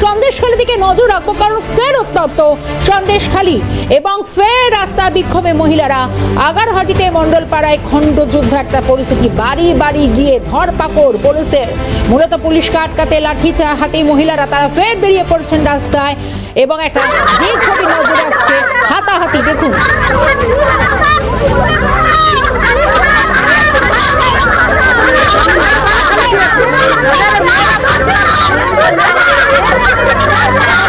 সন্দেশখালী দিকে নজর রাখব কারণ ফের উত্তপ্ত সন্দেশখালী এবং ফের রাস্তা বিক্ষোভে মহিলারা আগারহাটিতে মণ্ডলপাড়ায় খণ্ডযুদ্ধ একটা পরিস্থিতি বাড়ি বাড়ি গিয়ে ধরপাকড় পুলিশের মূলত পুলিশকে আটকাতে লাঠিচা হাতে মহিলারা তারা ফের বেরিয়ে পড়ছেন রাস্তায় এবং একটা যে ছবি নজরে আসছে হাতাহাতি দেখুন ভাইজান, Ha ha ha ha ha!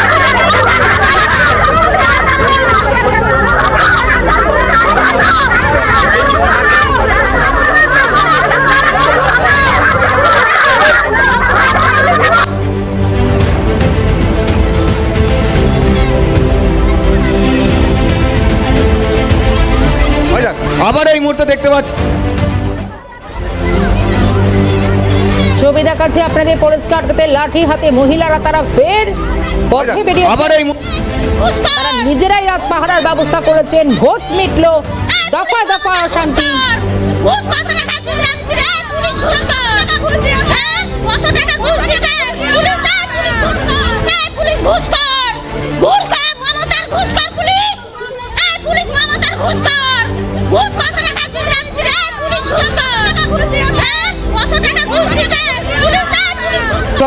দেখাচ্ছে আপনাদের পরিষ্কার করতে লাঠি হাতে মহিলারা তারা ফের পথে ভাইজান, বেরিয়ে তারা নিজেরাই রাত পাহারার ব্যবস্থা করেছেন ভোট মিটলো। দফা দফা অশান্তি। ঘুষ কত টাকা দিয়েছিলাম রে পুলিশ হ্যাঁ কত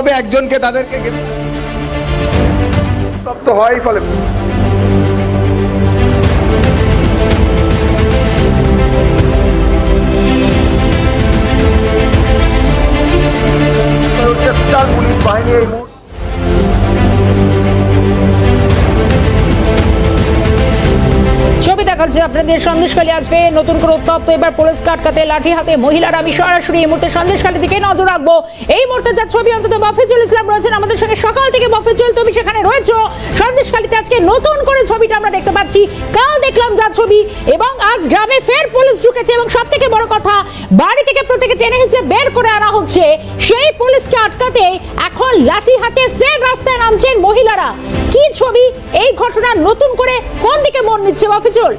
তবে একজনকে তাদেরকে উত্তপ্ত হয় ফলে। হচ্ছে পুলিশ বাহিনী এই দেখাচ্ছে আপনাদের সন্দেশখালী আসবে, নতুন করে উত্তপ্ত এবার পুলিশ আটকাতে লাঠি হাতে মহিলারা আমি সরাসরি এই মুহূর্তে সন্দেশখালী দিকে নজর রাখব। এই মুহূর্তে যা ছবি অন্তত মফিজুল ইসলাম রয়েছেন, আমাদের সঙ্গে সকাল থেকে মফিজুল তুমি সেখানে রয়েছো। সন্দেশখালীতে আজকে নতুন করে ছবিটা আমরা দেখতে পাচ্ছি। কাল দেখলাম যা ছবি এবং আজ গ্রামে ফের পুলিশ ঢুকেছে এবং সব থেকে বড় কথা, বাড়ি থেকে প্রত্যেকে টেনে হিসেবে বের করে আনা হচ্ছে। সেই পুলিশকে আটকাতে এখন লাঠি হাতে ফের রাস্তায় নামছেন মহিলারা। কি ছবি, এই ঘটনা নতুন করে কোন দিকে মন নিচ্ছে মফিজুল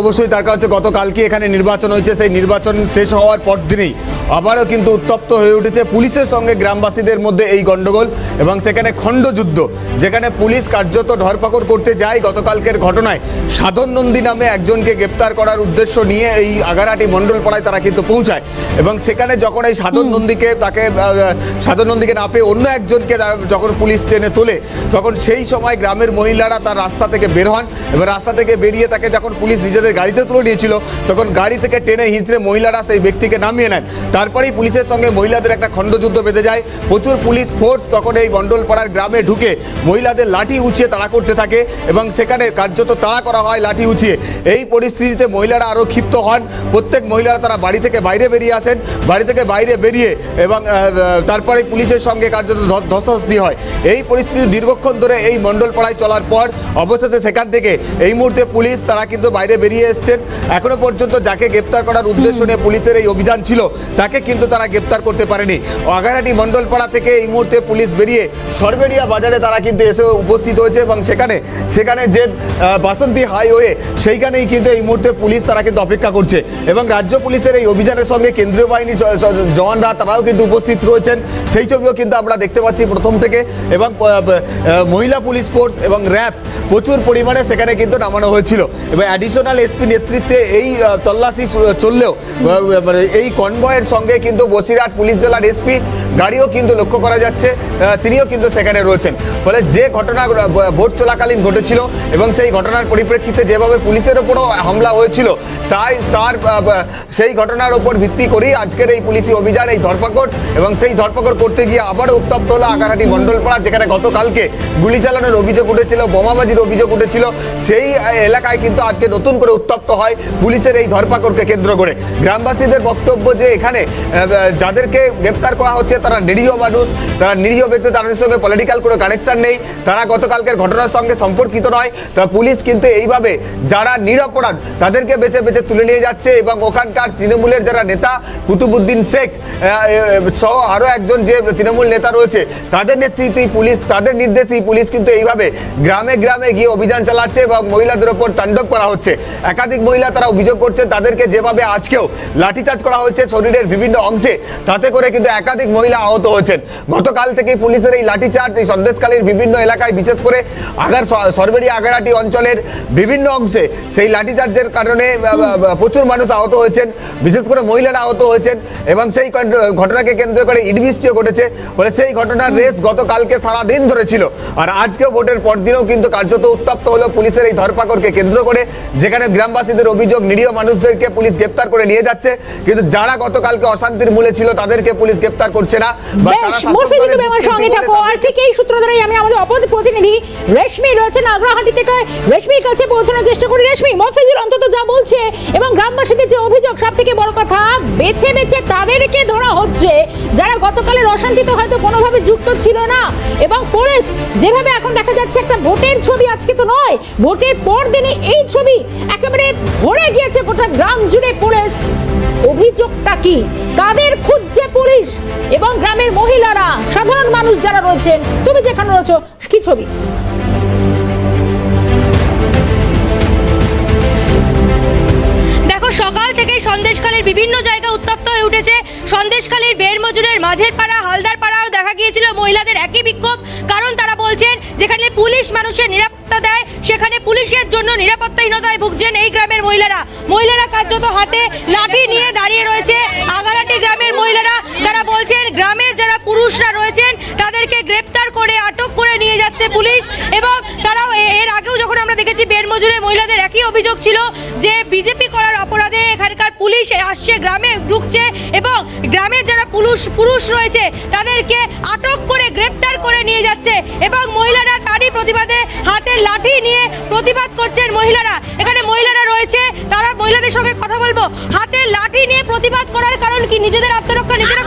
অবশ্যই তার কাছে গতকালকে এখানে নির্বাচন হয়েছে। সেই নির্বাচন শেষ হওয়ার পর দিনেই আবারও কিন্তু উত্তপ্ত হয়ে উঠেছে পুলিশের সঙ্গে গ্রামবাসীদের মধ্যে এই গন্ডগোল এবং সেখানে খণ্ডযুদ্ধ যেখানে পুলিশ কার্যত ধরপাকড় করতে যায়। গতকালকের ঘটনায় সাধন নন্দী নামে একজনকে গ্রেপ্তার করার উদ্দেশ্য নিয়ে এই আগারাটি মণ্ডলপাড়ায় তারা কিন্তু পৌঁছায় এবং সেখানে যখন এই সাধন নন্দীকে তাকে সাধন নন্দীকে না পেয়ে অন্য একজনকে যখন পুলিশ টেনে তোলে তখন সেই সময় গ্রামের মহিলারা তার রাস্তা থেকে বের হন এবং রাস্তা থেকে বেরিয়ে তাকে যখন পুলিশ নিজেদের গাড়িতে তুলে নিয়েছিল। তখন গাড়ি থেকে টেনে হিঁচড়ে মহিলারা সেই ব্যক্তিকে নামিয়ে নেন। তারপরেই পুলিশের সঙ্গে মহিলাদের একটা খণ্ডযুদ্ধ বেঁধে যায়। প্রচুর পুলিশ ফোর্স তখন এই মণ্ডলপাড়ার গ্রামে ঢুকে মহিলাদের লাঠি উঁচিয়ে তাড়া করতে থাকে এবং সেখানে কার্যত তাড়া করা হয় লাঠি উঁচিয়ে। এই পরিস্থিতিতে মহিলারা আরও ক্ষিপ্ত হন। প্রত্যেক মহিলারা তারা বাড়ি থেকে বাইরে বেরিয়ে আসেন। বাড়ি থেকে বাইরে বেরিয়ে এবং তারপরে পুলিশের সঙ্গে কার্যত ধস্তাধস্তি হয়। এই পরিস্থিতি দীর্ঘক্ষণ ধরে এই মণ্ডলপাড়ায় চলার পর অবশেষে সেখান থেকে এই মুহূর্তে পুলিশ, তারা কিন্তু বাইরে বেরিয়ে এসছেন। এখনও পর্যন্ত যাকে গ্রেপ্তার করার উদ্দেশ্য নিয়ে পুলিশের এই অভিযান ছিল তাকে কিন্তু তারা গ্রেপ্তার করতে পারেনি। আগারহাটি মণ্ডলপাড়া থেকে এই মুহূর্তে পুলিশ বেরিয়ে সরবেরিয়া বাজারে তারা কিন্তু এসে উপস্থিত হয়েছে এবং সেখানে সেখানে যে বাসন্তী হাইওয়ে সেইখানেই কিন্তু এই মুহূর্তে পুলিশ তারা কিন্তু অপেক্ষা করছে। এবং রাজ্য পুলিশের এই অভিযানের সঙ্গে কেন্দ্রীয় বাহিনী জওয়ানরা তারাও কিন্তু উপস্থিত রয়েছেন। সেই ছবিও কিন্তু আমরা দেখতে পাচ্ছি প্রথম থেকে। এবং মহিলা পুলিশ ফোর্স এবং র্যাব প্রচুর পরিমাণে সেখানে কিন্তু নামানো হয়েছিল। এবং অ্যাডিশনাল এসপি নেতৃত্বে এই তল্লাশি চললেও মানে এই কনভয়ের সঙ্গে কিন্তু বসিরহাট পুলিশ জেলার এসপি গাড়িও কিন্তু লক্ষ্য করা যাচ্ছে তিনিও কিন্তু সেখানে রয়েছেন। ফলে যে ঘটনা ভোট চলাকালীন ঘটেছিল এবং সেই ঘটনার পরিপ্রেক্ষিতে যেভাবে পুলিশের ওপরও হামলা হয়েছিল, তাই তার সেই ঘটনার ওপর ভিত্তি করেই আজকের এই পুলিশি অভিযান, এই ধরপাকড় এবং সেই ধরপাকড় করতে গিয়ে আবারও উত্তপ্ত হলো আগারহাটি মণ্ডলপাড়া, যেখানে গতকালকে গুলি চালানোর অভিযোগ উঠেছিল, বোমাবাজির অভিযোগ উঠেছিল। সেই এলাকায় কিন্তু আজকে নতুন করে উত্তপ্ত হয় পুলিশের এই ধরপাকড়কে কেন্দ্র করে। গ্রামবাসীদের বক্তব্য যে এখানে যাদেরকে গ্রেপ্তার করা হচ্ছে তারা নিরীহ মানুষ, তারা নিরীহ ব্যক্তি তাদের সঙ্গে পলিটিক্যাল কোনো কানেকশন নেই, তারা গতকালকের ঘটনার সঙ্গে সম্পর্কিত নয়। তা পুলিশ কিন্তু এইভাবে যারা নিরপরাধ, তাদেরকে বেছে বেছে তুলে নিয়ে যাচ্ছে এবং ওখানকার তৃণমূলের যারা নেতা কুতুবুদ্দিন শেখ সহ আরও একজন যে তৃণমূল নেতা রয়েছে, তাদের নেতৃত্বেই পুলিশ, তাদের নির্দেশেই পুলিশ কিন্তু এইভাবে গ্রামে গ্রামে গিয়ে অভিযান চালাচ্ছে এবং মহিলাদের ওপর তাণ্ডব করা হচ্ছে। একাধিক মহিলা তারা অভিযোগ করছে তাদেরকে যেভাবে আজকেও লাঠিচার্জ করা হয়েছে শরীরের বিভিন্ন অংশে, তাতে করে কিন্তু একাধিক মহিলা আহত হয়েছেন। গতকাল থেকে পুলিশের এই লাঠিচার্জ, এই সন্দেশকালীর বিভিন্ন এলাকায় বিশেষ করে আগার সরবেরি আগারাটি অঞ্চলের বিভিন্ন অংশে সেই লাঠিচার্জের কারণে প্রচুর মানুষ আহত হয়েছেন, বিশেষ করে মহিলারা আহত হয়েছেন এবং সেই ঘটনাকে কেন্দ্র করে ইডবৃষ্টিও ঘটেছে। ফলে সেই ঘটনার রেস গতকালকে সারা দিন ধরে ছিল। আর আজকেও ভোটের পর দিনেও কিন্তু কার্যত উত্তপ্ত হলো পুলিশের এই ধরপাকড়কে কেন্দ্র করে, যেখানে গ্রামবাসীদের অভিযোগ নিরীহ মানুষদেরকে পুলিশ গ্রেপ্তার করে নিয়ে যাচ্ছে। কিন্তু যারা গতকালকে অশান্তির মূলে ছিল তাদেরকে পুলিশ গ্রেপ্তার করছে না। বেশ শাসক তুমি আমার সঙ্গে থাকো। আর ঠিক এই সূত্র ধরেই আমি আমাদের অপর প্রতিনিধি রেশমি রয়েছে নাগরাহাটি থেকে। রেশমির কাছে পৌঁছানোর চেষ্টা করি। রেশমি মফিজুল অন্তত যা বলছে এবং গ্রামবাসীদের যে অভিযোগ সব থেকে বড় কথা বেছে বেছে তাদেরকে ধরা হচ্ছে। যারা গতকালের অশান্তিতে হয়তো কোনোভাবে যুক্ত ছিল না। এবং পুলিশ যেভাবে এখন দেখা যাচ্ছে একটা ভোটের ছবি আজকে তো নয় ভোটের পর দিনই এই ছবি একেবারে ভরে গিয়েছে গোটা গ্রাম জুড়ে পুলিশ। অভিযোগটা কি? কাদের খুঁজছে পুলিশ? এবং গ্রামের মহিলারা, সাধারণ মানুষ যারা রয়েছেন, তুমি যেখানে রয়েছো, কি ছবি? সকাল থেকে সন্দেশকালের বিভিন্ন জায়গা উত্তপ্ত হয়ে উঠেছে। সন্দেশখালীর বের মজুরের মাঝের পাড়া, হালদার পাড়াও দেখা গিয়েছিল। মহিলাদের একই বিক্ষোভ, কারণ তারা বলছেন, যেখানে পুলিশ মানুষের নিরাপত্তা দেয়, সেখানে পুলিশের জন্য নিরাপত্তাহীনতায় ভুগছেন এই গ্রামের মহিলারা। মহিলারা কার্যত হাতে লাঠি নিয়ে দাঁড়িয়ে রয়েছে। আগারাটি গ্রামের মহিলারা, তারা বলছেন, গ্রামের যারা পুরুষরা রয়েছেন, তাদেরকে গ্রেপ্তার করে আটক করে নিয়ে যাচ্ছে পুলিশ এবং পুরুষ পুরুষ রয়েছে, তাদেরকে আটক করে গ্রেপ্তার করে নিয়ে যাচ্ছে এবং মহিলারা তারই প্রতিবাদে হাতে লাঠি নিয়ে প্রতিবাদ করছেন মহিলারা। এখানে মহিলারা রয়েছে, তারা মহিলাদের সঙ্গে কথা বলব। হাতে লাঠি নিয়ে প্রতিবাদ করার কারণ কি? নিজেদের আত্মরক্ষা, নিজেরা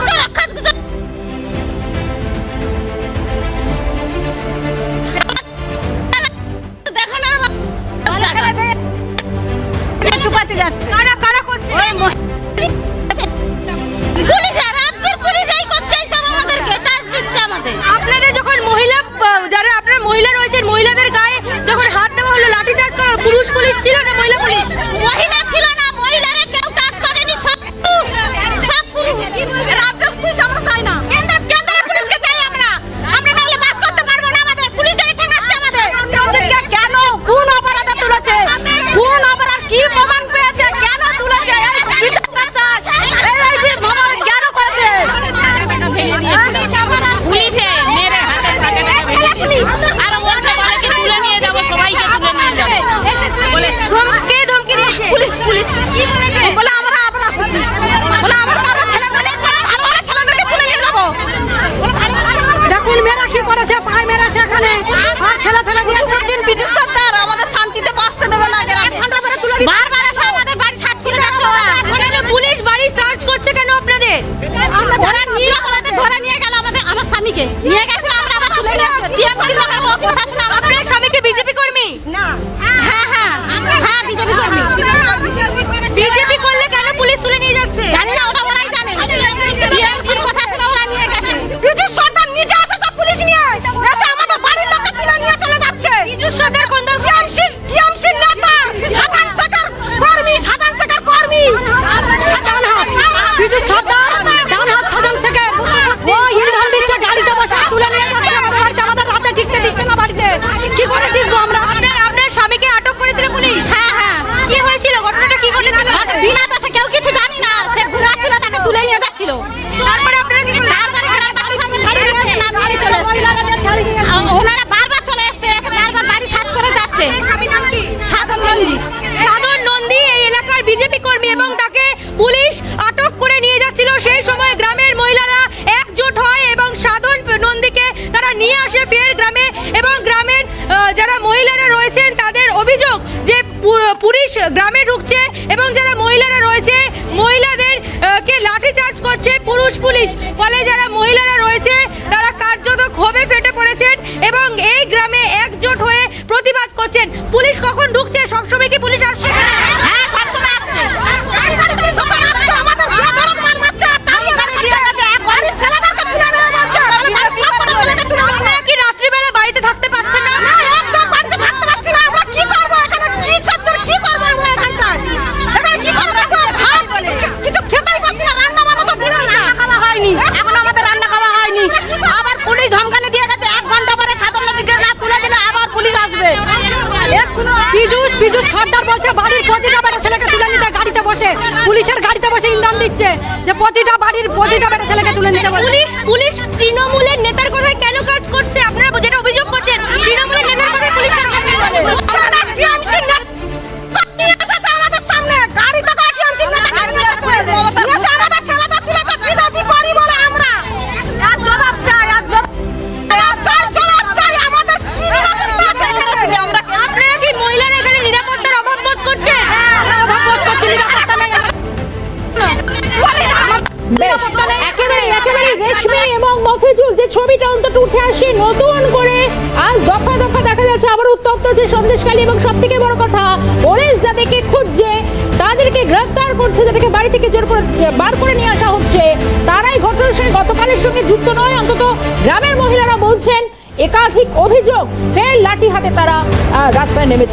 পুলিশ গ্রামে ঢুকছে এবং যারা মহিলারা রয়েছে, মহিলাদের কে লাঠিচার্জ করছে পুরুষ পুলিশ। ফলে যারা মহিলারা রয়েছে, তারা কার্যত ক্ষোভে ফেটে পড়েছেন এবং এই গ্রামে একজোট হয়ে প্রতিবাদ করছেন। পুলিশ কখন ঢুকছে? সবসময় কি পুলিশ আসছে? আসবে। পিজুস পিজুস সর্দার বলছে বাড়ির প্রতিটা বেটা ছেলেকে তুলে নিতে গাড়িতে বসে। পুলিশের গাড়িতে বসে ইন্ধন দিচ্ছে যে প্রতিটা বাড়ির প্রতিটা বেটা ছেলেকে তুলে নিতে পুলিশ পুলিশ তৃণমূলের নেতার কথায় কেন কাজ করছে? আপনারা যেটা অভিযোগ করছেন তৃণমূলের নেতার কথায় পুলিশ কেন কাজ করে ছবিটা অন্তত উঠে আসে, নতুন করে। আজ দফা দফা দেখা যাচ্ছে আবার উত্তপ্ত হচ্ছে সন্দেশকালী এবং সব থেকে বড় কথা পুলিশ যাদেরকে খুঁজছে, তাদেরকে গ্রেফতার করছে, যাদেরকে বাড়ি থেকে জোর করে, বার করে নিয়ে আসা হচ্ছে, তারাই ঘটনার সঙ্গে গতকালের সঙ্গে যুক্ত নয়, অন্তত গ্রামের মহিলারা বলছেন, একাধিক অভিযোগ, ফের লাঠি হাতে তারা রাস্তায় নেমেছে।